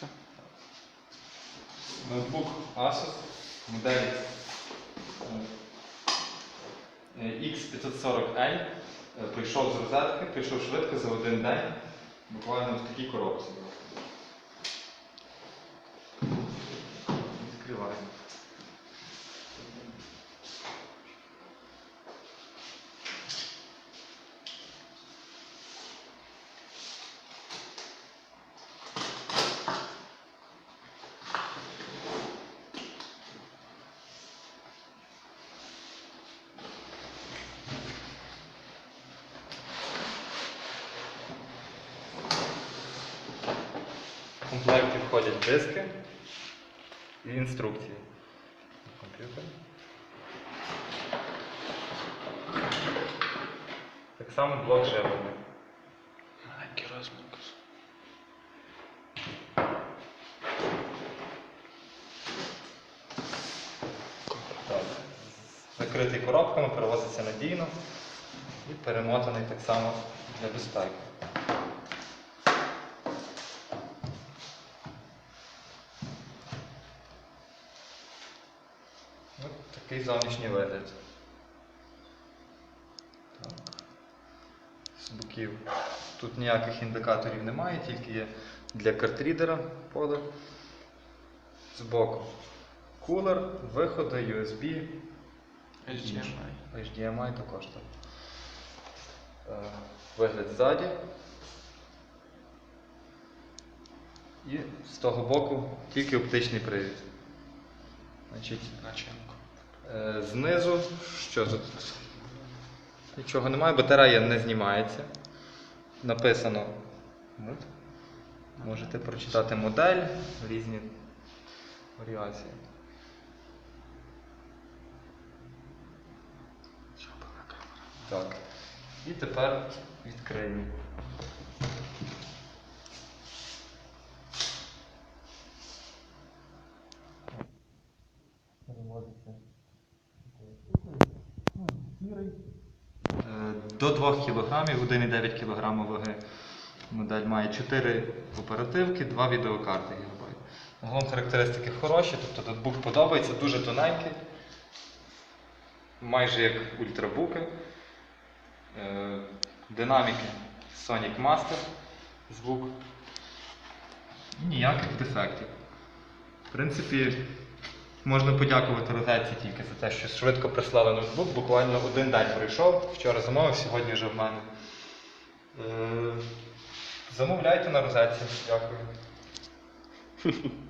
Все. Ноутбук Asus, модель е, X540L. Е, Прийшов з розетки, прийшов швидко за один день, буквально в такій коробці. Відкриваємо. В комплекті входять диски і інструкції. Комп'ютер. Так само блок живлення. Маленький розмір. Закритий коробками, перевозиться надійно і перемотаний так само для безпеки. Ось такий зовнішній вигляд. Так. З боків. Тут ніяких індикаторів немає, тільки є для картрідера поле. Збоку кулер, виходи, USB, HDMI. HDMI також там. Е, Вигляд ззаді. І з того боку тільки оптичний привід. Значить, Начинку. е, знизу, що тут? Нічого немає, батарея не знімається. Написано. Можете прочитати модель, різні варіації. Так. І тепер відкриємо. Переводиться Е, До 2 кг, 1,9 кг ваги. Модель має 4 оперативки, 2 відеокарти ГБ. Загалом характеристики хороші, тобто ноутбук подобається, дуже тоненький, майже як ультрабуки. Е, Динаміки Sonic Master звук. Ніяких дефектів. В принципі, можна подякувати розетці тільки за те, що швидко прислали ноутбук. Буквально один день пройшов. Вчора замовив, сьогодні вже в мене. Е, Замовляйте на розетці. Дякую.